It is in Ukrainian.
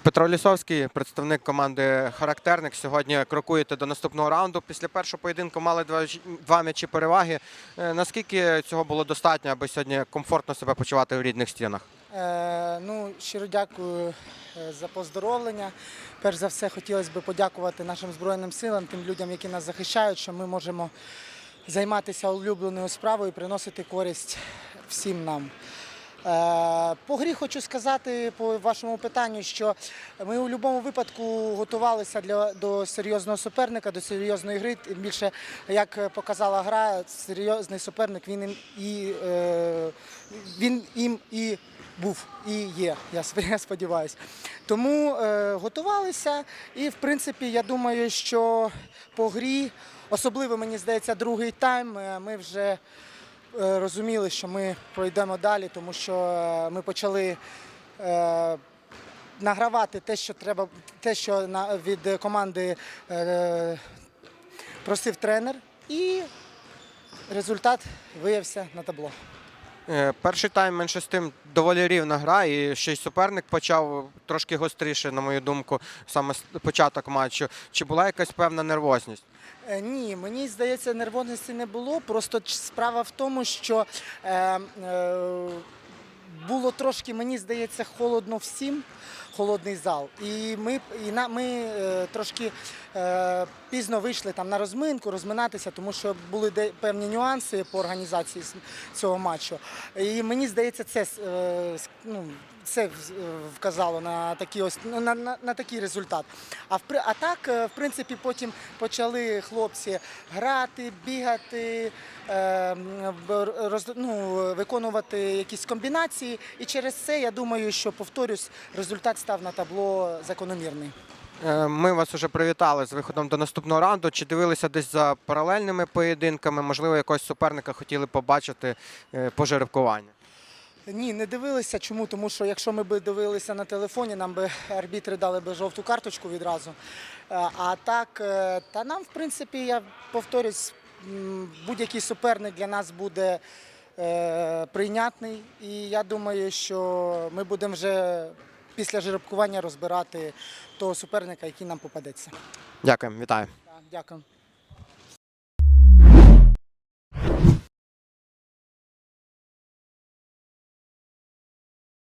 Петро Лісовський, представник команди Характерник. Сьогодні крокуєте до наступного раунду. Після першого поєдинку мали два, два м'ячі переваги. Е, Наскільки цього було достатньо, аби сьогодні комфортно себе почувати у рідних стінах? Е, ну, щиро дякую е, за поздоровлення. Перш за все, хотілося б подякувати нашим Збройним силам, тим людям, які нас захищають, що ми можемо займатися улюбленою справою і приносити користь всім нам. Е, По грі хочу сказати по вашому питанню, що ми у будь-якому випадку готувалися для, до серйозного суперника, до серйозної гри. Тим більше, як показала гра, серйозний суперник він їм і е, він їм і був і є. Я сподіваюся. Тому е, готувалися, і в принципі, я думаю, що по грі, особливо мені здається, другий тайм, ми вже розуміли, що ми пройдемо далі, тому що е, ми почали. е, Награвати те, що треба, те, що від команди е, просив тренер, і результат виявився на табло. Е, Перший тайм менше з тим доволі рівна гра, і ще й суперник почав трошки гостріше, на мою думку, саме початок матчу. Чи була якась певна нервозність? Е, Ні, мені здається, нервозності не було. Просто справа в тому, що е, е, було трошки, мені здається, холодно всім, холодний зал. І ми, і на, ми е, трошки е, пізно вийшли там на розминку, розминатися, тому що були де, певні нюанси по організації цього матчу. І мені здається, це, е, ну, це вказало на такий ось ну, на, на, на такий результат. А в а так, е, в принципі, потім почали хлопці грати, бігати, е, роз, ну, виконувати якісь комбінації. І через це я думаю, що повторюсь, результат став на табло закономірний. Е, Ми вас вже привітали з виходом до наступного раунду. Чи дивилися десь за паралельними поєдинками? Можливо, якогось суперника хотіли побачити е, по жеребкуванню? Ні, не дивилися. Чому? Тому що якщо ми б дивилися на телефоні, нам би арбітри дали би жовту карточку відразу. Е, А так, е, та нам, в принципі, я повторюсь, будь-який суперник для нас буде е, прийнятний. І я думаю, що ми будемо вже після жеребкування розбирати того суперника, який нам попадеться. Дякую, вітаю. Так, Дякую.